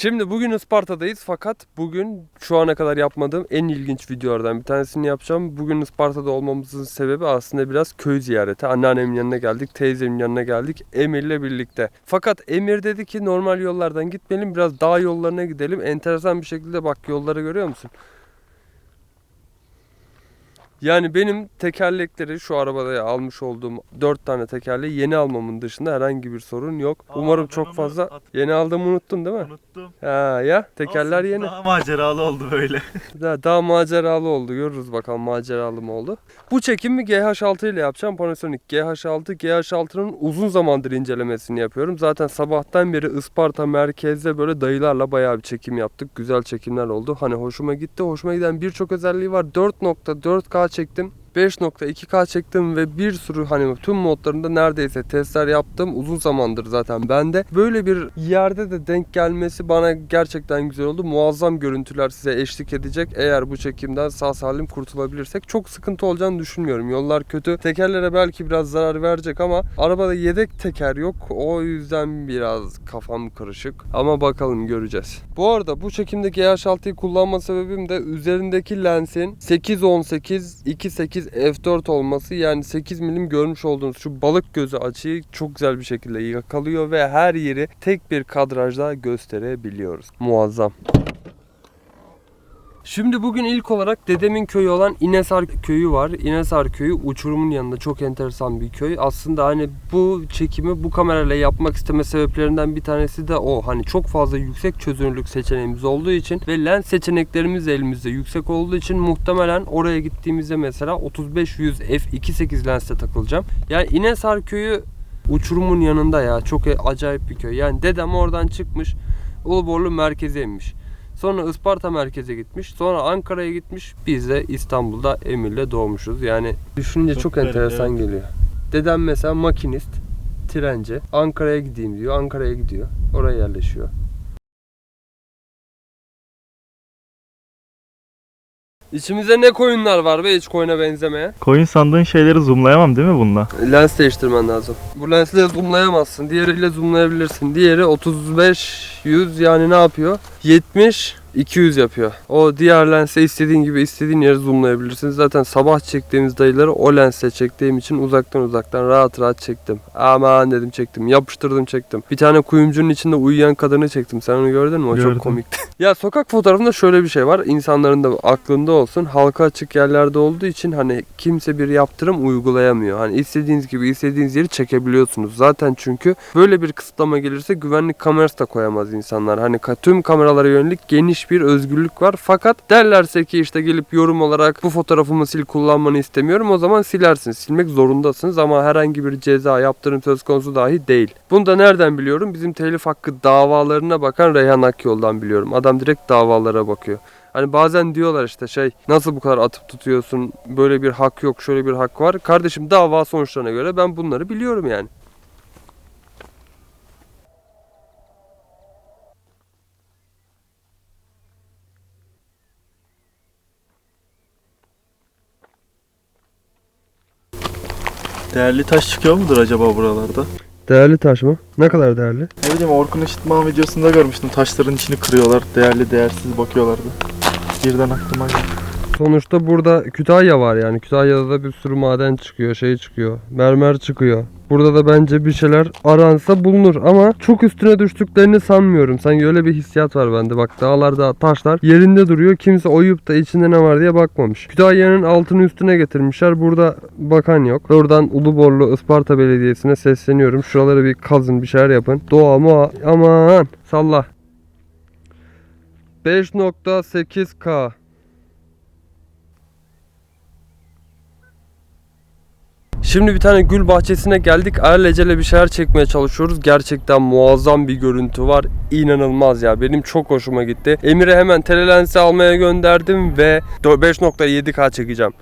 Şimdi bugün Isparta'dayız fakat bugün şu ana kadar yapmadığım en ilginç videolardan bir tanesini yapacağım. Bugün Isparta'da olmamızın sebebi aslında biraz köy ziyareti. Anneannemin yanına geldik, teyzemin yanına geldik Emir'le birlikte. Fakat Emir dedi ki normal yollardan gitmeyelim biraz dağ yollarına gidelim. Enteresan bir şekilde bak yolları görüyor musun? Yani benim tekerlekleri şu arabada almış olduğum 4 tane tekerleği yeni almamın dışında herhangi bir sorun yok. Aa, Umarım çok fazla at- yeni aldığımı unuttun değil mi? Unuttum. Ha ya tekerler Olsun, yeni. Daha maceralı oldu böyle. Daha, daha maceralı oldu. Görürüz bakalım maceralı mı oldu. Bu çekimi GH6 ile yapacağım. Panasonic GH6. GH6'nın uzun zamandır incelemesini yapıyorum. Zaten sabahtan beri Isparta merkezde böyle dayılarla bayağı bir çekim yaptık. Güzel çekimler oldu. Hani hoşuma gitti. Hoşuma giden birçok özelliği var. 4.4K çektim. 5.2K çektim ve bir sürü hani tüm modlarında neredeyse testler yaptım. Uzun zamandır zaten bende. Böyle bir yerde de denk gelmesi bana gerçekten güzel oldu. Muazzam görüntüler size eşlik edecek. Eğer bu çekimden sağ salim kurtulabilirsek çok sıkıntı olacağını düşünmüyorum. Yollar kötü. Tekerlere belki biraz zarar verecek ama arabada yedek teker yok. O yüzden biraz kafam karışık. Ama bakalım göreceğiz. Bu arada bu çekimdeki GH6'yı kullanma sebebim de üzerindeki lensin 818 2.8 f4 olması yani 8 milim görmüş olduğunuz şu balık gözü açıyı çok güzel bir şekilde yakalıyor ve her yeri tek bir kadrajda gösterebiliyoruz. Muazzam. Şimdi bugün ilk olarak dedemin köyü olan İnesar köyü var. İnesar köyü uçurumun yanında çok enteresan bir köy. Aslında hani bu çekimi bu kamerayla yapmak isteme sebeplerinden bir tanesi de o. Hani çok fazla yüksek çözünürlük seçeneğimiz olduğu için ve lens seçeneklerimiz de elimizde yüksek olduğu için muhtemelen oraya gittiğimizde mesela 35-100 f2.8 lensle takılacağım. Yani İnesar köyü uçurumun yanında ya. Çok acayip bir köy. Yani dedem oradan çıkmış Uluborlu merkeze inmiş. Sonra Isparta merkeze gitmiş. Sonra Ankara'ya gitmiş. Biz de İstanbul'da Emir'le doğmuşuz. Yani düşününce çok, Çok enteresan evet. geliyor. Dedem mesela makinist, trenci. Ankara'ya gideyim diyor. Ankara'ya gidiyor. Oraya yerleşiyor. İçimizde ne koyunlar var be hiç koyuna benzemeyen. Coin sandığın şeyleri zoomlayamam değil mi bununla? Lens değiştirmen lazım. Bu lensle zoomlayamazsın. Diğeriyle zoomlayabilirsin. Diğeri 35 100 yani ne yapıyor? 70 200 yapıyor. O diğer lense istediğin gibi istediğin yere zoomlayabilirsin. Zaten sabah çektiğimiz dayıları o lensle çektiğim için uzaktan uzaktan rahat rahat çektim. Aman dedim çektim. Yapıştırdım çektim. Bir tane kuyumcunun içinde uyuyan kadını çektim. Sen onu gördün mü? O Gördüm. çok komikti. ya sokak fotoğrafında şöyle bir şey var. İnsanların da aklında olsun. Halka açık yerlerde olduğu için hani kimse bir yaptırım uygulayamıyor. Hani istediğiniz gibi istediğiniz yeri çekebiliyorsunuz. Zaten çünkü böyle bir kısıtlama gelirse güvenlik kamerası da koyamaz insanlar. Hani tüm kameralara yönelik geniş bir özgürlük var. Fakat derlerse ki işte gelip yorum olarak bu fotoğrafımı sil kullanmanı istemiyorum. O zaman silersin. Silmek zorundasınız ama herhangi bir ceza yaptırım söz konusu dahi değil. Bunu da nereden biliyorum? Bizim telif hakkı davalarına bakan Reyhan Akyol'dan biliyorum. Adam direkt davalara bakıyor. Hani bazen diyorlar işte şey nasıl bu kadar atıp tutuyorsun böyle bir hak yok şöyle bir hak var. Kardeşim dava sonuçlarına göre ben bunları biliyorum yani. Değerli taş çıkıyor mudur acaba buralarda? Değerli taş mı? Ne kadar değerli? Ne bileyim Orkun Işıtma videosunda görmüştüm. Taşların içini kırıyorlar. Değerli değersiz bakıyorlardı. Birden aklıma geldi. Sonuçta burada Kütahya var yani. Kütahya'da da bir sürü maden çıkıyor, şey çıkıyor. Mermer çıkıyor. Burada da bence bir şeyler aransa bulunur ama çok üstüne düştüklerini sanmıyorum. Sanki öyle bir hissiyat var bende. Bak dağlarda taşlar yerinde duruyor. Kimse oyup da içinde ne var diye bakmamış. Kütahya'nın altını üstüne getirmişler. Burada bakan yok. Buradan Uluborlu Isparta Belediyesi'ne sesleniyorum. Şuraları bir kazın bir şeyler yapın. Doğa mu aman salla. 5.8K Şimdi bir tane gül bahçesine geldik. Alelacele bir şeyler çekmeye çalışıyoruz. Gerçekten muazzam bir görüntü var. İnanılmaz ya. Benim çok hoşuma gitti. Emir'e hemen telelensi almaya gönderdim ve 5.7K çekeceğim.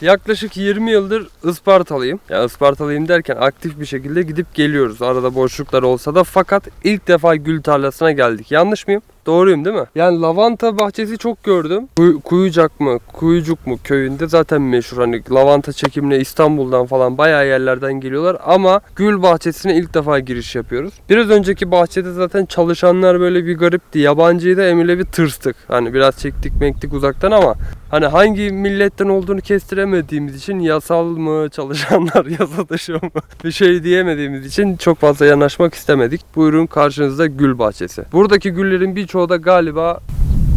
Yaklaşık 20 yıldır Ispartalıyım. Ya Ispartalıyım derken aktif bir şekilde gidip geliyoruz. Arada boşluklar olsa da fakat ilk defa gül tarlasına geldik. Yanlış mıyım? Doğruyum değil mi? Yani lavanta bahçesi çok gördüm. Kuy- Kuyucak mı, Kuyucuk mu köyünde zaten meşhur. Hani lavanta çekimine İstanbul'dan falan bayağı yerlerden geliyorlar. Ama gül bahçesine ilk defa giriş yapıyoruz. Biraz önceki bahçede zaten çalışanlar böyle bir garipti. Yabancıydı Emir'le bir tırstık. Hani biraz çektik mektik uzaktan ama Hani hangi milletten olduğunu kestiremediğimiz için yasal mı çalışanlar yasa dışı mı bir şey diyemediğimiz için çok fazla yanaşmak istemedik. Buyurun karşınızda gül bahçesi. Buradaki güllerin birçoğu da galiba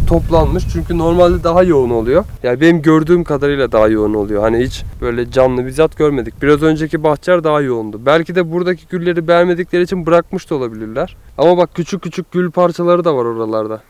toplanmış çünkü normalde daha yoğun oluyor. Yani benim gördüğüm kadarıyla daha yoğun oluyor. Hani hiç böyle canlı bizzat görmedik. Biraz önceki bahçeler daha yoğundu. Belki de buradaki gülleri beğenmedikleri için bırakmış da olabilirler. Ama bak küçük küçük gül parçaları da var oralarda.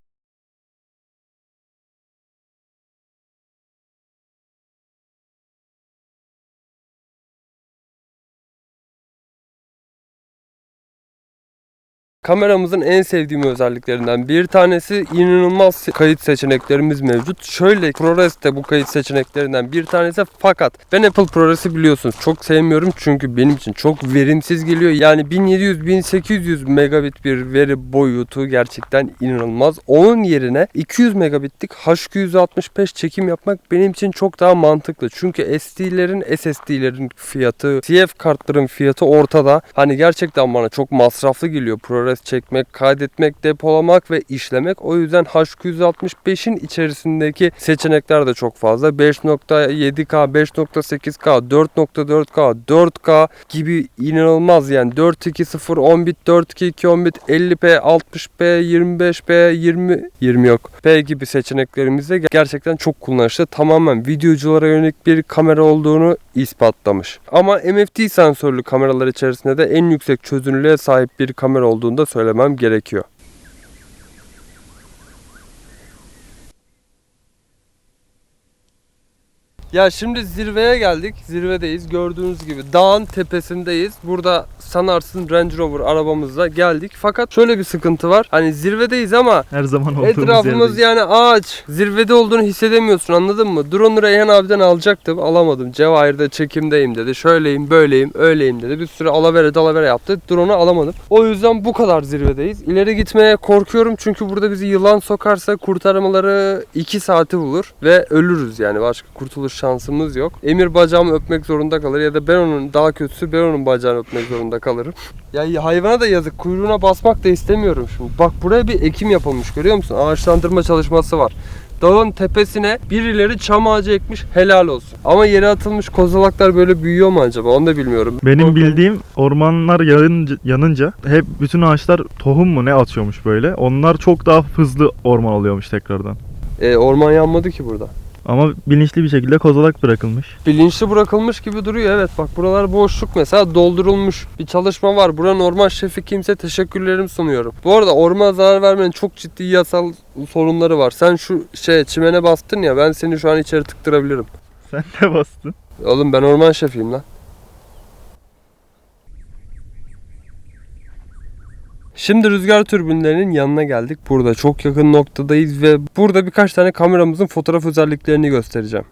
Kameramızın en sevdiğim özelliklerinden bir tanesi inanılmaz kayıt seçeneklerimiz mevcut. Şöyle ProRes de bu kayıt seçeneklerinden bir tanesi fakat ben Apple ProRes'i biliyorsunuz çok sevmiyorum çünkü benim için çok verimsiz geliyor. Yani 1700-1800 megabit bir veri boyutu gerçekten inanılmaz. Onun yerine 200 megabitlik H265 çekim yapmak benim için çok daha mantıklı. Çünkü SD'lerin SSD'lerin fiyatı, CF kartların fiyatı ortada. Hani gerçekten bana çok masraflı geliyor ProRes çekmek, kaydetmek, depolamak ve işlemek. O yüzden H265'in içerisindeki seçenekler de çok fazla. 5.7K, 5.8K, 4.4K, 4K gibi inanılmaz yani 4.2.0, 10 bit, 4.2.2, 10 bit, 50p, 60p, 25p, 20 20 yok. P gibi seçeneklerimiz de gerçekten çok kullanışlı. Tamamen videoculara yönelik bir kamera olduğunu ispatlamış. Ama MFT sensörlü kameralar içerisinde de en yüksek çözünürlüğe sahip bir kamera olduğunu da söylemem gerekiyor. Ya şimdi zirveye geldik. Zirvedeyiz. Gördüğünüz gibi dağın tepesindeyiz. Burada sanarsın Range Rover arabamızla geldik. Fakat şöyle bir sıkıntı var. Hani zirvedeyiz ama Her zaman olduğumuz Etrafımız yerdeyiz. yani ağaç. Zirvede olduğunu hissedemiyorsun anladın mı? Drone'u Reyhan abiden alacaktım. Alamadım. Cevahir'de çekimdeyim dedi. Şöyleyim, böyleyim, öyleyim dedi. Bir sürü alavere dalavere yaptı. Drone'u alamadım. O yüzden bu kadar zirvedeyiz. İleri gitmeye korkuyorum çünkü burada bizi yılan sokarsa kurtarmaları 2 saati bulur ve ölürüz yani. Başka kurtuluş şansımız yok. Emir bacağımı öpmek zorunda kalır ya da ben onun daha kötüsü ben onun bacağını öpmek zorunda kalırım. Ya hayvana da yazık. Kuyruğuna basmak da istemiyorum şimdi. Bak buraya bir ekim yapılmış görüyor musun? Ağaçlandırma çalışması var. Dağın tepesine birileri çam ağacı ekmiş helal olsun. Ama yere atılmış kozalaklar böyle büyüyor mu acaba onu da bilmiyorum. Benim bildiğim ormanlar yanınca, yanınca hep bütün ağaçlar tohum mu ne atıyormuş böyle. Onlar çok daha hızlı orman oluyormuş tekrardan. E, orman yanmadı ki burada. Ama bilinçli bir şekilde kozalak bırakılmış. Bilinçli bırakılmış gibi duruyor evet bak buralar boşluk mesela doldurulmuş bir çalışma var. Buranın orman şefi kimse teşekkürlerimi sunuyorum. Bu arada ormana zarar vermenin çok ciddi yasal sorunları var. Sen şu şey çimene bastın ya ben seni şu an içeri tıktırabilirim. Sen de bastın. Oğlum ben orman şefiyim lan. Şimdi rüzgar türbinlerinin yanına geldik. Burada çok yakın noktadayız ve burada birkaç tane kameramızın fotoğraf özelliklerini göstereceğim.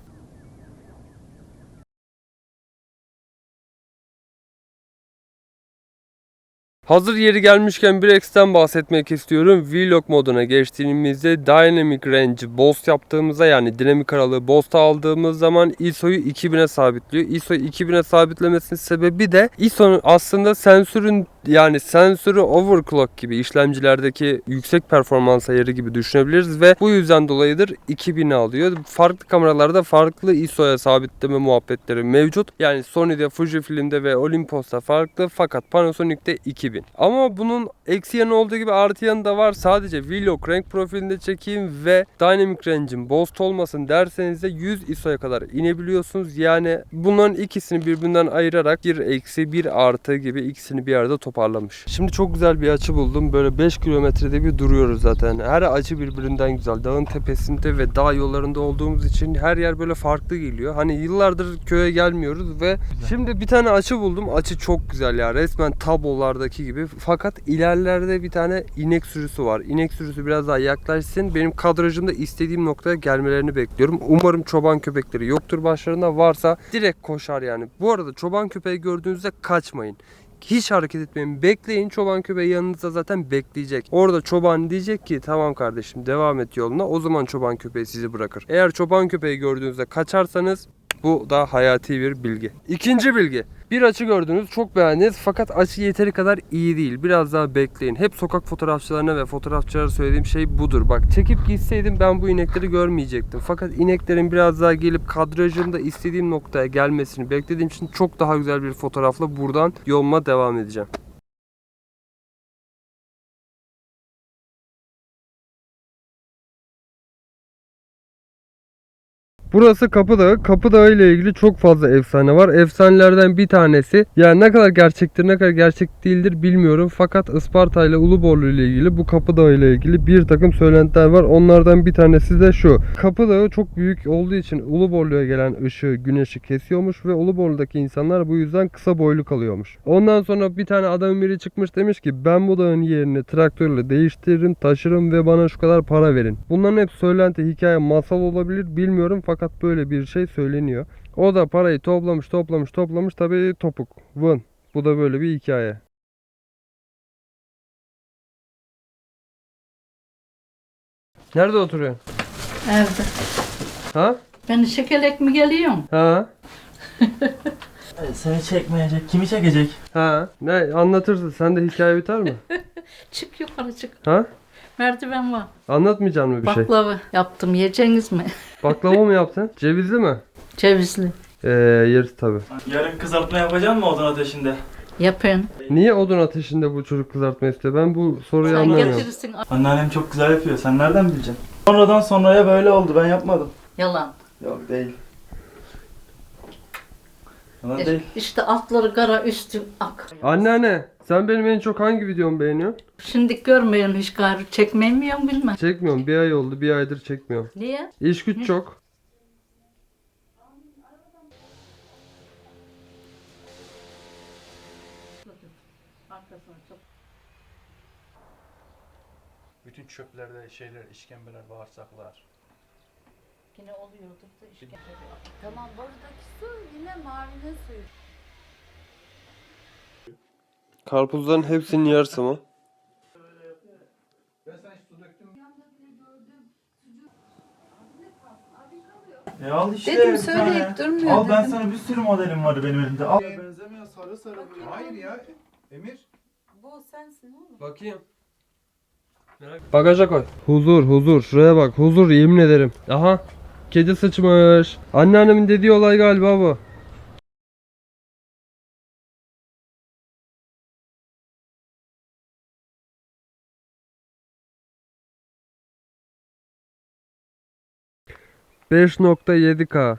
Hazır yeri gelmişken bir X'ten bahsetmek istiyorum. Vlog moduna geçtiğimizde Dynamic Range Boost yaptığımızda yani dinamik aralığı Boost aldığımız zaman ISO'yu 2000'e sabitliyor. ISO'yu 2000'e sabitlemesinin sebebi de ISO'nun aslında sensörün yani sensörü overclock gibi işlemcilerdeki yüksek performans ayarı gibi düşünebiliriz ve bu yüzden dolayıdır 2000'e alıyor. Farklı kameralarda farklı ISO'ya sabitleme muhabbetleri mevcut. Yani Sony'de, Fujifilm'de ve Olympus'ta farklı fakat Panasonic'te 2000. Ama bunun eksi yanı olduğu gibi artı yanı da var. Sadece vlog renk profilinde çekeyim ve Dynamic Range'in Boost olmasın derseniz de 100 ISO'ya kadar inebiliyorsunuz. Yani bunların ikisini birbirinden ayırarak bir eksi bir artı gibi ikisini bir arada toparlamış. Şimdi çok güzel bir açı buldum. Böyle 5 kilometrede bir duruyoruz zaten. Her açı birbirinden güzel. Dağın tepesinde ve dağ yollarında olduğumuz için her yer böyle farklı geliyor. Hani yıllardır köye gelmiyoruz ve şimdi bir tane açı buldum. Açı çok güzel ya. Resmen tablolardaki gibi. Fakat ilerlerde bir tane inek sürüsü var. İnek sürüsü biraz daha yaklaşsın. Benim kadrajımda istediğim noktaya gelmelerini bekliyorum. Umarım çoban köpekleri yoktur başlarında. Varsa direkt koşar yani. Bu arada çoban köpeği gördüğünüzde kaçmayın Hiç hareket etmeyin. Bekleyin. Çoban köpeği yanınızda zaten bekleyecek. Orada çoban diyecek ki tamam kardeşim devam et yoluna. O zaman çoban köpeği sizi bırakır. Eğer çoban köpeği gördüğünüzde kaçarsanız bu da hayati bir bilgi. İkinci bilgi. Bir açı gördünüz, çok beğendiniz fakat açı yeteri kadar iyi değil. Biraz daha bekleyin. Hep sokak fotoğrafçılarına ve fotoğrafçılara söylediğim şey budur. Bak çekip gitseydim ben bu inekleri görmeyecektim. Fakat ineklerin biraz daha gelip kadrajımda istediğim noktaya gelmesini beklediğim için çok daha güzel bir fotoğrafla buradan yoluma devam edeceğim. Burası Kapıdağı. Kapıdağı ile ilgili çok fazla efsane var. Efsanelerden bir tanesi yani ne kadar gerçektir ne kadar gerçek değildir bilmiyorum. Fakat Isparta ile Uluborlu ile ilgili bu Kapıdağı ile ilgili bir takım söylentiler var. Onlardan bir tanesi de şu. Kapıdağı çok büyük olduğu için Uluborlu'ya gelen ışığı güneşi kesiyormuş ve Uluborlu'daki insanlar bu yüzden kısa boylu kalıyormuş. Ondan sonra bir tane adamın biri çıkmış demiş ki ben bu dağın yerini traktörle değiştiririm taşırım ve bana şu kadar para verin. Bunların hep söylenti hikaye masal olabilir bilmiyorum fakat böyle bir şey söyleniyor. O da parayı toplamış toplamış toplamış tabii topuk. Vın. Bu da böyle bir hikaye. Nerede oturuyorsun? Evde. Ha? Ben şekerlek mi geliyorum? Ha? Seni çekmeyecek. Kimi çekecek? Ha? Ne anlatırsın? Sen de hikaye biter mi? Çık yukarı çık. Ha? Merdiven var. Anlatmayacaksın mı bir şey? Baklava yaptım. Yiyeceğiniz mi? Baklava mı yaptın? Cevizli mi? Cevizli. Ee, yeriz tabi. Yarın kızartma yapacak mı odun ateşinde? Yapın. Niye odun ateşinde bu çocuk kızartma istiyor? Ben bu soruyu Sen anlamıyorum. getirirsin. Anneannem çok güzel yapıyor. Sen nereden bileceksin? Sonradan sonraya böyle oldu. Ben yapmadım. Yalan. Yok değil. İşte- değil. İşte altları kara üstü ak. Anneanne sen benim en çok hangi videomu beğeniyorsun? Şimdi görmeyin hiç gayrı çekmeyemiyorum bilmem. Çekmiyorum. Bir ay oldu. Bir aydır çekmiyorum. Niye? İş güç çok. Bütün çöplerde şeyler, işkembeler, bağırsaklar. Yine oluyordur da işte. Tamam buradaki su yine mavinin suyu. Karpuzların hepsinin yarısı mı? E al işte. Dedim bir söyleyip tane. durmuyor Al ben dedim. sana bir sürü modelim var benim elimde. Al. Benzemiyor sarı sarı. Hayır ya. Emir. Bu sensin oğlum. Bakayım. Bagaja koy. Huzur huzur. Şuraya bak. Huzur yemin ederim. Aha. Kedi sıçmış. Anneannemin dediği olay galiba bu. ...5.7K.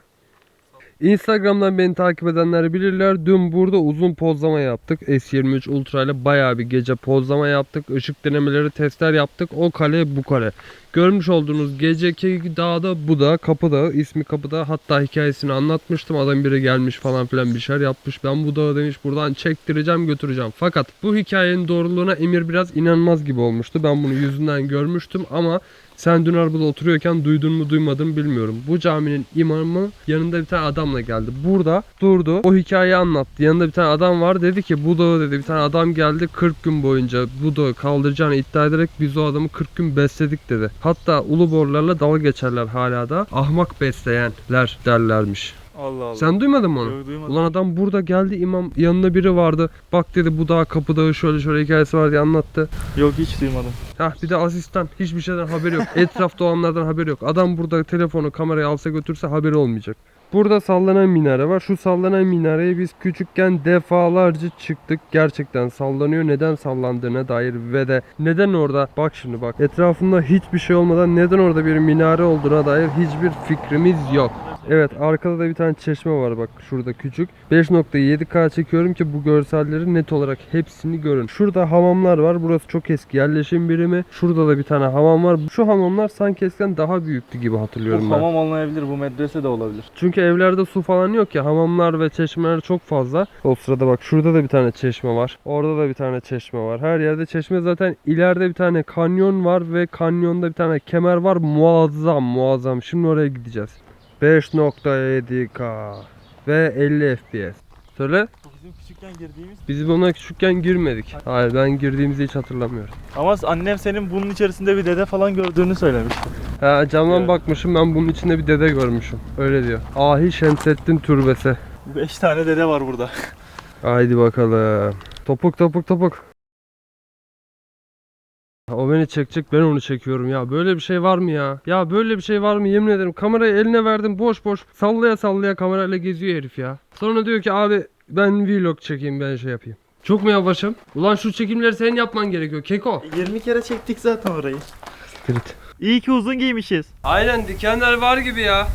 Instagram'dan beni takip edenler bilirler. Dün burada uzun pozlama yaptık. S23 Ultra ile bayağı bir gece pozlama yaptık. Işık denemeleri, testler yaptık. O kale bu kale. Görmüş olduğunuz geceki dağda bu da Kapı Dağı. ismi Kapı Dağı. Hatta hikayesini anlatmıştım. Adam biri gelmiş falan filan bir şeyler yapmış. Ben bu dağı demiş buradan çektireceğim götüreceğim. Fakat bu hikayenin doğruluğuna Emir biraz inanmaz gibi olmuştu. Ben bunu yüzünden görmüştüm ama sen dün arabada oturuyorken duydun mu duymadın mı bilmiyorum. Bu caminin imamı yanında bir tane adamla geldi. Burada durdu. O hikayeyi anlattı. Yanında bir tane adam var. Dedi ki bu dağı dedi bir tane adam geldi 40 gün boyunca bu dağı kaldıracağını iddia ederek biz o adamı 40 gün besledik dedi. Hatta uluborlarla dalga geçerler hala da. Ahmak besleyenler derlermiş. Allah Allah. Sen duymadın mı onu? Yok, duymadım. Ulan adam burada geldi imam yanında biri vardı. Bak dedi bu dağ kapı dağı şöyle şöyle hikayesi var diye anlattı. Yok hiç duymadım. Hah bir de asistan hiçbir şeyden haberi yok. Etrafta olanlardan haberi yok. Adam burada telefonu kamerayı alsa götürse haberi olmayacak. Burada sallanan minare var. Şu sallanan minareye biz küçükken defalarca çıktık. Gerçekten sallanıyor. Neden sallandığına dair ve de neden orada bak şimdi bak etrafında hiçbir şey olmadan neden orada bir minare olduğuna dair hiçbir fikrimiz yok. Evet arkada da bir tane çeşme var bak şurada küçük. 5.7K çekiyorum ki bu görselleri net olarak hepsini görün. Şurada hamamlar var. Burası çok eski yerleşim birimi. Şurada da bir tane hamam var. Şu hamamlar sanki eskiden daha büyüktü gibi hatırlıyorum Bu ben. hamam olmayabilir. Bu medrese de olabilir. Çünkü evlerde su falan yok ya. Hamamlar ve çeşmeler çok fazla. O sırada bak şurada da bir tane çeşme var. Orada da bir tane çeşme var. Her yerde çeşme zaten ileride bir tane kanyon var ve kanyonda bir tane kemer var. Muazzam muazzam. Şimdi oraya gideceğiz. 5.7K ve 50 FPS. Söyle. Bizim küçükken girdiğimiz. Biz buna küçükken girmedik. Hayır ben girdiğimizi hiç hatırlamıyorum. Ama annem senin bunun içerisinde bir dede falan gördüğünü söylemişti. Ha camdan Evet. bakmışım ben bunun içinde bir dede görmüşüm. Öyle diyor. Ahi Şemsettin Türbesi. 5 tane dede var burada. Haydi bakalım. Topuk topuk topuk. O beni çekecek ben onu çekiyorum ya. Böyle bir şey var mı ya? Ya böyle bir şey var mı yemin ederim. Kamerayı eline verdim boş boş. Sallaya sallaya kamerayla geziyor herif ya. Sonra diyor ki abi ben vlog çekeyim ben şey yapayım. Çok mu yavaşım? Ulan şu çekimleri senin yapman gerekiyor Keko. 20 kere çektik zaten orayı. Spirit. İyi ki uzun giymişiz. Aynen dikenler var gibi ya.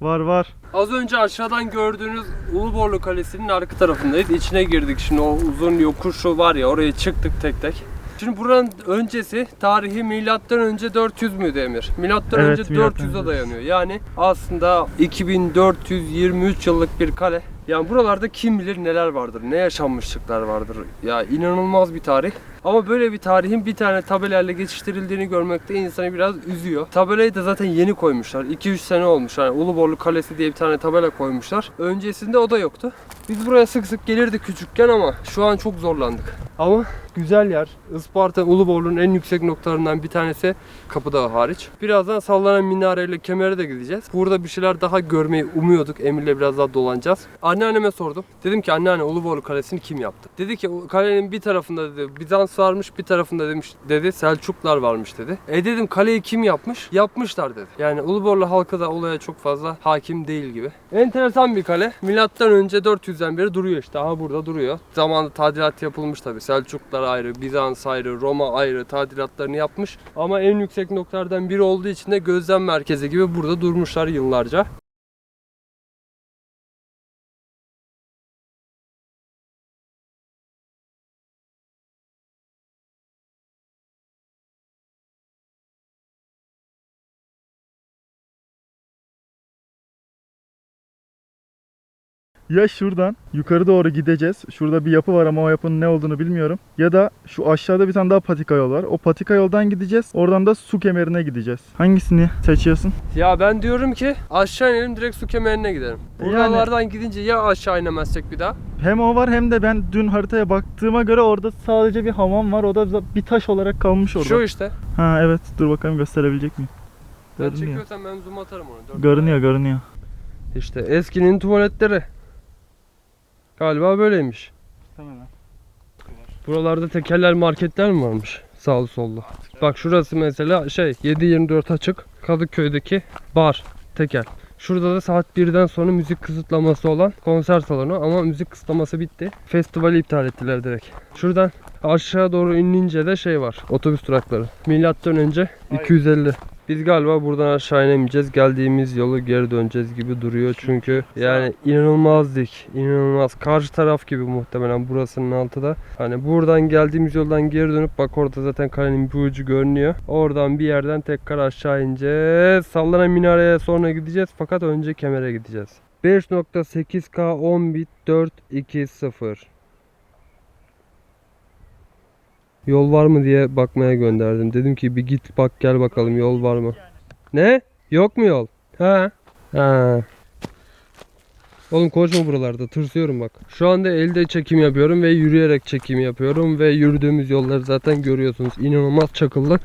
Var var. Az önce aşağıdan gördüğünüz Uluborlu Kalesi'nin arka tarafındayız. İçine girdik. Şimdi o uzun yokuşu var ya oraya çıktık tek tek. Şimdi buranın öncesi tarihi milattan önce 400 müydü Emir? Milattan Evet, önce milattan 400'e önce. dayanıyor. Yani aslında 2423 yıllık bir kale. Yani buralarda kim bilir neler vardır, ne yaşanmışlıklar vardır. Ya inanılmaz bir tarih. Ama böyle bir tarihin bir tane tabelayla geçiştirildiğini görmek de insanı biraz üzüyor. Tabelayı da zaten yeni koymuşlar. 2-3 sene olmuş. Yani Uluborlu Kalesi diye bir tane tabela koymuşlar. Öncesinde o da yoktu. Biz buraya sık sık gelirdik küçükken ama şu an çok zorlandık. Ama güzel yer. Isparta Uluborlu'nun en yüksek noktalarından bir tanesi Kapıdağı hariç. Birazdan sallanan minareyle kemere de gideceğiz. Burada bir şeyler daha görmeyi umuyorduk. Emir'le biraz daha dolanacağız. Anneanneme sordum. Dedim ki anneanne Uluborlu Kalesi'ni kim yaptı? Dedi ki "O kalenin bir tarafında dedi Bizans varmış bir tarafında demiş dedi Selçuklar varmış dedi. E dedim kaleyi kim yapmış? Yapmışlar dedi. Yani Uluborlu halkı da olaya çok fazla hakim değil gibi. Enteresan bir kale. Milattan önce 400'den beri duruyor işte. Aha burada duruyor. Zamanında tadilat yapılmış tabi. Selçuklar ayrı, Bizans ayrı, Roma ayrı tadilatlarını yapmış. Ama en yüksek noktalardan biri olduğu için de gözlem merkezi gibi burada durmuşlar yıllarca. Ya şuradan yukarı doğru gideceğiz. Şurada bir yapı var ama o yapının ne olduğunu bilmiyorum. Ya da şu aşağıda bir tane daha patika yol var. O patika yoldan gideceğiz. Oradan da su kemerine gideceğiz. Hangisini seçiyorsun? Ya ben diyorum ki aşağı inelim direkt su kemerine gidelim. Yani- Buralardan gidince ya aşağı inemezsek bir daha. Hem o var hem de ben dün haritaya baktığıma göre orada sadece bir hamam var. O da bir taş olarak kalmış orada. Şu işte. Ha evet dur bakalım gösterebilecek miyim? Sen Görünüyor. çekiyorsan ben zoom atarım onu. Görünüyor görünüyor. İşte eskinin tuvaletleri. Galiba böyleymiş. Hemen. Buralarda tekerler marketler mi varmış? Sağlı sollu. Bak şurası mesela şey 7-24 açık. Kadıköy'deki bar tekel. Şurada da saat 1'den sonra müzik kısıtlaması olan konser salonu ama müzik kısıtlaması bitti. Festivali iptal ettiler direkt. Şuradan aşağı doğru inince de şey var. Otobüs durakları. Milattan önce 250. Biz galiba buradan aşağı inemeyeceğiz. Geldiğimiz yolu geri döneceğiz gibi duruyor. Çünkü yani inanılmaz dik. inanılmaz. Karşı taraf gibi muhtemelen burasının altı da. Hani buradan geldiğimiz yoldan geri dönüp bak orada zaten kalenin bir ucu görünüyor. Oradan bir yerden tekrar aşağı ineceğiz. Sallanan minareye sonra gideceğiz. Fakat önce kemere gideceğiz. 5.8K 10 bit 420 Yol var mı diye bakmaya gönderdim. Dedim ki bir git bak gel bakalım yol var mı? Ne? Yok mu yol? Ha? Ha. Oğlum koşma buralarda tırsıyorum bak. Şu anda elde çekim yapıyorum ve yürüyerek çekim yapıyorum ve yürüdüğümüz yolları zaten görüyorsunuz. İnanılmaz çakıllı.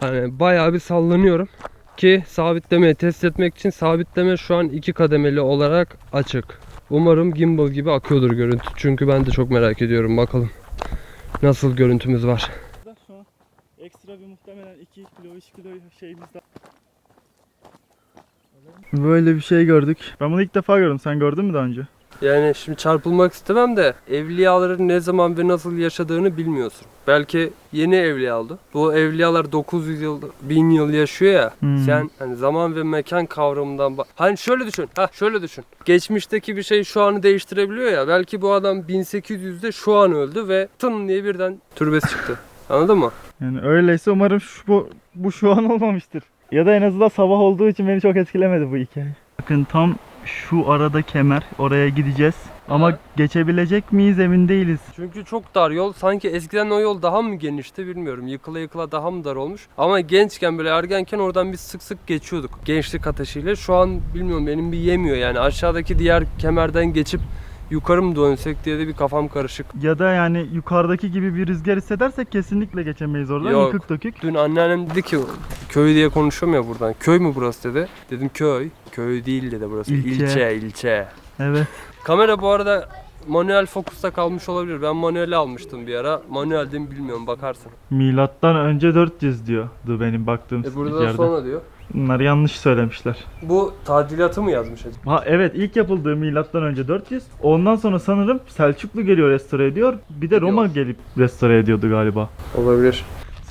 Hani bayağı bir sallanıyorum. Ki sabitlemeyi test etmek için sabitleme şu an iki kademeli olarak açık. Umarım gimbal gibi akıyordur görüntü. Çünkü ben de çok merak ediyorum bakalım. Nasıl görüntümüz var. Şu an ekstra bir muhtemelen 2 kilo 3 kilo şeyimiz daha. Böyle bir şey gördük. Ben bunu ilk defa gördüm. Sen gördün mü daha önce? Yani şimdi çarpılmak istemem de evliyaların ne zaman ve nasıl yaşadığını bilmiyorsun. Belki yeni evliya oldu. Bu evliyalar 900 yıl, 1000 yıl yaşıyor ya. Hmm. Sen hani zaman ve mekan kavramından bak. Hani şöyle düşün. Ha şöyle düşün. Geçmişteki bir şey şu anı değiştirebiliyor ya. Belki bu adam 1800'de şu an öldü ve tın diye birden türbesi çıktı. Anladın mı? Yani öyleyse umarım şu, bu, bu şu an olmamıştır. Ya da en azından sabah olduğu için beni çok etkilemedi bu hikaye. Bakın tam şu arada kemer. Oraya gideceğiz. Ama Ha. geçebilecek miyiz emin değiliz. Çünkü çok dar yol. Sanki eskiden o yol daha mı genişti bilmiyorum. Yıkıla yıkıla daha mı dar olmuş. Ama gençken böyle ergenken oradan biz sık sık geçiyorduk. Gençlik ateşiyle. Şu an bilmiyorum benim bir yemiyor yani. Aşağıdaki diğer kemerden geçip yukarı mı dönsek diye de bir kafam karışık. Ya da yani yukarıdaki gibi bir rüzgar hissedersek kesinlikle geçemeyiz oradan. Yok. Yıkık dökük. Dün anneannem dedi ki köy diye konuşuyorum ya buradan. Köy mü burası dedi. Dedim köy. Köy değil dedi burası. İlçe. İlçe, ilçe. Evet. Kamera bu arada manuel fokusta kalmış olabilir. Ben manueli almıştım bir ara. Manuel değil mi bilmiyorum bakarsın. Milattan önce 400 diyordu benim baktığım E burada da yerde. sonra diyor. Bunlar yanlış söylemişler. Bu tadilatı mı yazmış acaba? Ha evet ilk yapıldığı milattan önce 400. Ondan sonra sanırım Selçuklu geliyor restore ediyor. Bir de Roma Yok. gelip restore ediyordu galiba. Olabilir.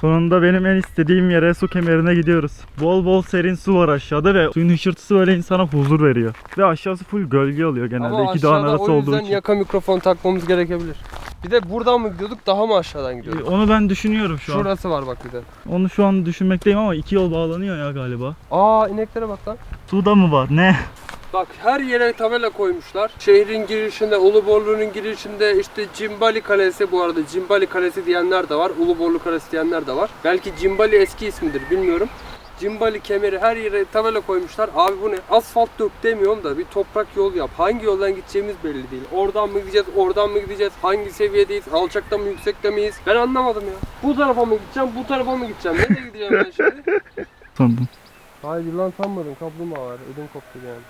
Sonunda benim en istediğim yere su kemerine gidiyoruz. Bol bol serin su var aşağıda ve suyun hışırtısı böyle insana huzur veriyor. Ve aşağısı full gölge oluyor genelde Ama iki dağın arası o yüzden olduğu için. yaka mikrofon takmamız gerekebilir. Bir de buradan mı gidiyorduk daha mı aşağıdan Ee, gidiyorduk? Onu ben düşünüyorum şu an. Şurası var bak bir de. Onu şu an düşünmekteyim ama iki yol bağlanıyor ya galiba. Aa ineklere bak lan. Suda mı var? Ne? Bak her yere tabela koymuşlar. Şehrin girişinde, Uluborlu'nun girişinde işte Cimbali Kalesi bu arada Cimbali Kalesi diyenler de var. Uluborlu Kalesi diyenler de var. Belki Cimbali eski ismidir bilmiyorum. Cimbali kemeri her yere tabela koymuşlar. Abi bu ne? Asfalt dök demiyorum da bir toprak yol yap. Hangi yoldan gideceğimiz belli değil. Oradan mı gideceğiz, oradan mı gideceğiz? Hangi seviyedeyiz? Alçakta mı, yüksekte miyiz? Ben anlamadım ya. Bu tarafa mı gideceğim, bu tarafa mı gideceğim? Nereye gideceğim ben şimdi? Sandım. Hayır yılan sanmadım kaplumbağa var ödüm koptu yani.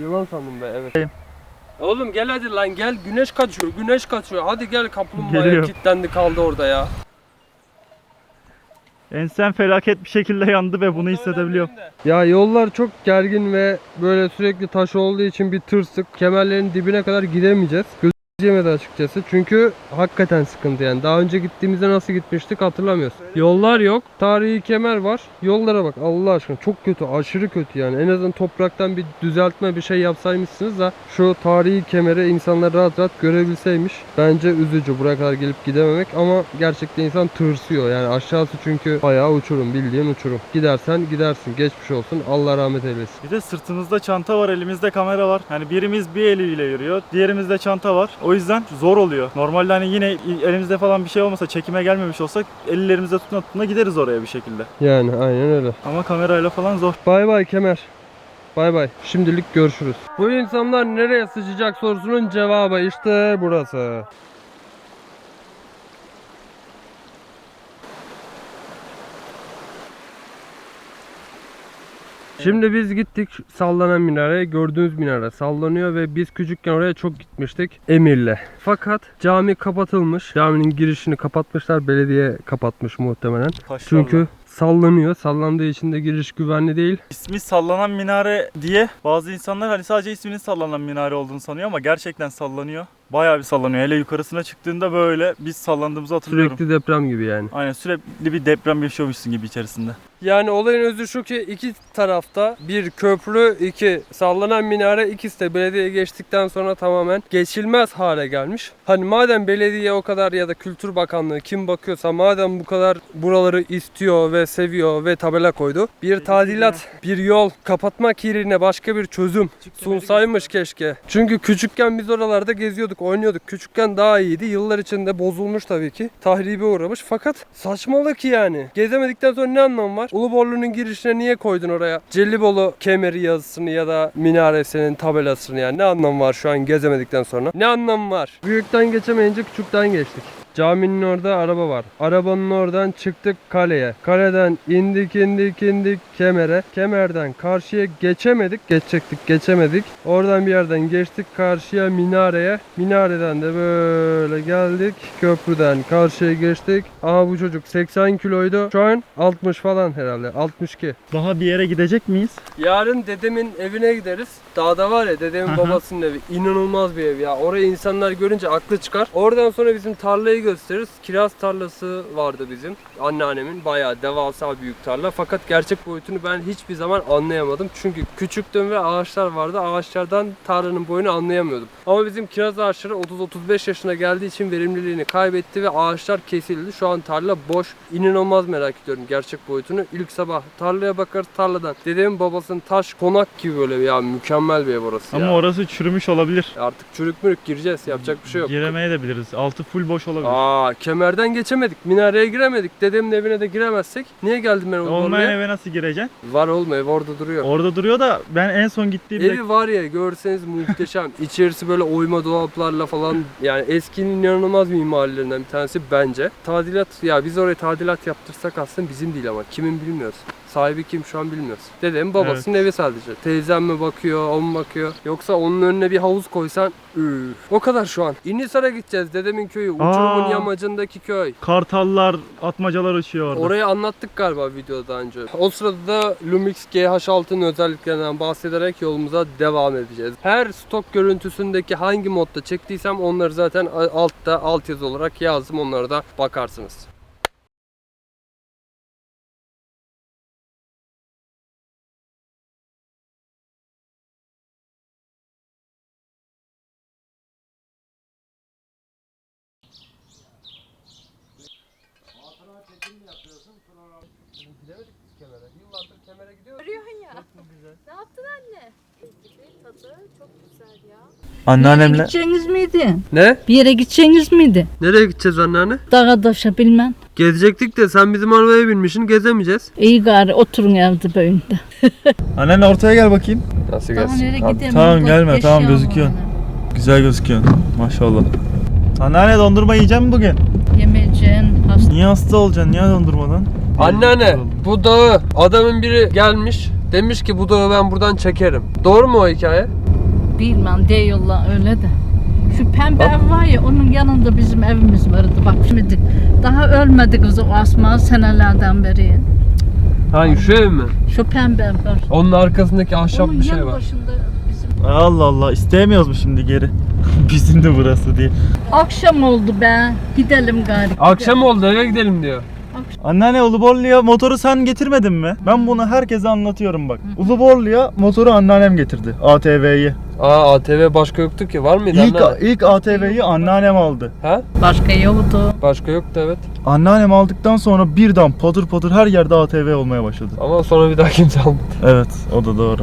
Yılan sandım ben evet. Oğlum gel hadi lan gel güneş kaçıyor güneş kaçıyor hadi gel kaplumbağaya Geliyor. kilitlendi kaldı orada ya. Ensen felaket bir şekilde yandı ve bunu hissedebiliyorum. Ya yollar çok gergin ve böyle sürekli taş olduğu için bir tırsık kemerlerin dibine kadar gidemeyeceğiz. Göz yemedi açıkçası çünkü hakikaten sıkıntı yani. Daha önce gittiğimizde nasıl gitmiştik hatırlamıyoruz. Yollar yok. Tarihi kemer var. Yollara bak Allah aşkına çok kötü aşırı kötü yani. En azından topraktan bir düzeltme bir şey yapsaymışsınız da şu tarihi kemeri insanlar rahat rahat görebilseymiş. Bence üzücü buraya kadar gelip gidememek ama gerçekten insan tırsıyor yani aşağısı çünkü bayağı uçurum bildiğin uçurum. Gidersen gidersin geçmiş olsun Allah rahmet eylesin. Bir de sırtımızda çanta var, elimizde kamera var. Yani birimiz bir eliyle yürüyor, diğerimizde çanta var. O yüzden zor oluyor. Normalde hani yine elimizde falan bir şey olmasa, çekime gelmemiş olsak ellerimizde tutuna tutuna gideriz oraya bir şekilde. Yani aynen öyle. Ama kamerayla falan zor. Bay bay kemer. Bay bay. Şimdilik görüşürüz. Bu insanlar nereye sıçacak sorusunun cevabı işte burası. Şimdi biz gittik sallanan minareye. Gördüğünüz minare sallanıyor ve biz küçükken oraya çok gitmiştik Emir'le. Fakat cami kapatılmış. Caminin girişini kapatmışlar. Belediye kapatmış muhtemelen. Çünkü sallanıyor. Sallandığı için de giriş güvenli değil. ismi sallanan minare diye bazı insanlar hani sadece isminin sallanan minare olduğunu sanıyor ama gerçekten sallanıyor. Bayağı bir sallanıyor. Hele yukarısına çıktığında böyle biz sallandığımızı hatırlıyorum. Sürekli deprem gibi yani. Aynen sürekli bir deprem yaşıyormuşsun gibi içerisinde. Yani olayın özü şu ki iki tarafta bir köprü, iki sallanan minare ikisi de belediye geçtikten sonra tamamen geçilmez hale gelmiş. Hani madem belediye o kadar ya da Kültür Bakanlığı kim bakıyorsa madem bu kadar buraları istiyor ve seviyor ve tabela koydu. Bir tadilat, bir yol kapatmak yerine başka bir çözüm sunsaymış keşke. Çünkü küçükken biz oralarda geziyorduk, oynuyorduk. Küçükken daha iyiydi. Yıllar içinde bozulmuş tabii ki. Tahribe uğramış. Fakat saçmalık yani. Gezemedikten sonra ne anlamı var? Uluborlu'nun girişine niye koydun oraya? Cellibolu kemeri yazısını ya da minaresinin tabelasını yani ne anlamı var şu an gezemedikten sonra? Ne anlamı var? Büyükten geçemeyince küçükten geçtik. Caminin orada araba var. Arabanın oradan çıktık kaleye. Kaleden indik indik indik kemere. Kemerden karşıya geçemedik. Geçecektik geçemedik. Oradan bir yerden geçtik karşıya minareye. Minareden de böyle geldik. Köprüden karşıya geçtik. Aha bu çocuk 80 kiloydu. Şu an 60 falan herhalde. 62. Daha bir yere gidecek miyiz? Yarın dedemin evine gideriz. Dağda var ya dedemin Aha. babasının evi. İnanılmaz bir ev ya. Orayı insanlar görünce aklı çıkar. Oradan sonra bizim tarlayı gösteririz. Kiraz tarlası vardı bizim. Anneannemin bayağı devasa büyük tarla. Fakat gerçek boyutunu ben hiçbir zaman anlayamadım. Çünkü küçüktüm ve ağaçlar vardı. Ağaçlardan tarlanın boyunu anlayamıyordum. Ama bizim kiraz ağaçları 30-35 yaşına geldiği için verimliliğini kaybetti ve ağaçlar kesildi. Şu an tarla boş. İnanılmaz merak ediyorum gerçek boyutunu. İlk sabah tarlaya bakarız tarladan. Dedemin babasının taş konak gibi böyle ya mükemmel bir ev orası Ama ya. orası çürümüş olabilir. Artık çürük mürük gireceğiz yapacak bir şey yok. Giremeye de biliriz. Altı full boş olabilir. Aa kemerden geçemedik. Minareye giremedik. Dedemin evine de giremezsek. Niye geldim ben Olmayan oraya? eve nasıl gireceksin? Var olma ev orada duruyor. Orada duruyor da ben en son gittiğimde Evi var ya görseniz muhteşem. İçerisi böyle oyma dolaplarla falan yani eskinin inanılmaz mimarilerinden bir tanesi bence. Tadilat ya biz oraya tadilat yaptırsak aslında bizim değil ama kimin bilmiyoruz. Sahibi kim şu an bilmiyoruz. Dedemin babasının evi sadece. Teyzem mi bakıyor, o mu bakıyor? Yoksa onun önüne bir havuz koysan üf. O kadar şu an. İnhisar'a gideceğiz. Dedemin köyü. Uçurumun Aa. yamacındaki köy. kartallar, atmacalar uçuyor orada. Orayı anlattık galiba videoda önce. O sırada da Lumix GH6'nın özelliklerinden bahsederek yolumuza devam edeceğiz. Her stok görüntüsündeki hangi modda çektiysem onları zaten altta altyazı olarak yazdım. Onlara da bakarsınız. Görüyorsun ya. Ne yaptın anne? Tadı çok güzel ya. Anneannemle Gideceğiniz miydi? Ne? Bir yere gideceğiniz miydi? Nereye gideceğiz anneanne? Dağa taşa bilmem. Gezecektik de sen bizim arabaya binmişsin gezemeyeceğiz. İyi gari oturun evde böyle. Anneanne ortaya gel bakayım. Nasıl Daha nereye gideyim? tamam, Bak, gelme, tamam, eşya gözüküyorsun. var. Güzel gözüküyorsun. Maşallah. Anneanne dondurma yiyecek mi bugün? Yemeyeceğin hasta. Niye hasta olacaksın? Niye dondurmadan? Anneanne bu dağı adamın biri gelmiş. Demiş ki bu dağı ben buradan çekerim. Doğru mu o hikaye? Bilmem diyorlar öyle de. Şu pembe ev var ya onun yanında bizim evimiz vardı bak şimdi. Daha ölmedi kız o asma senelerden beri. Hangi şu ev mi? Şu pembe ev var. Onun arkasındaki ahşap onun bir şey yan var. başında bizim. Allah Allah isteyemiyoruz mu şimdi geri? Bizim de burası diye. Akşam oldu be. Gidelim gari. Akşam oldu eve gidelim diyor. Anneanne Uluborlu'ya motoru sen getirmedin mi? Ben bunu herkese anlatıyorum bak. Uluborlu'ya motoru anneannem getirdi. ATV'yi. Aa ATV başka yoktu ki var mıydı İlk, anneanne? ilk ATV'yi anneannem aldı. Ha? Başka yoktu. Başka yoktu evet. Anneannem aldıktan sonra birden patır patır her yerde ATV olmaya başladı. Ama sonra bir daha kimse almadı. Evet o da doğru.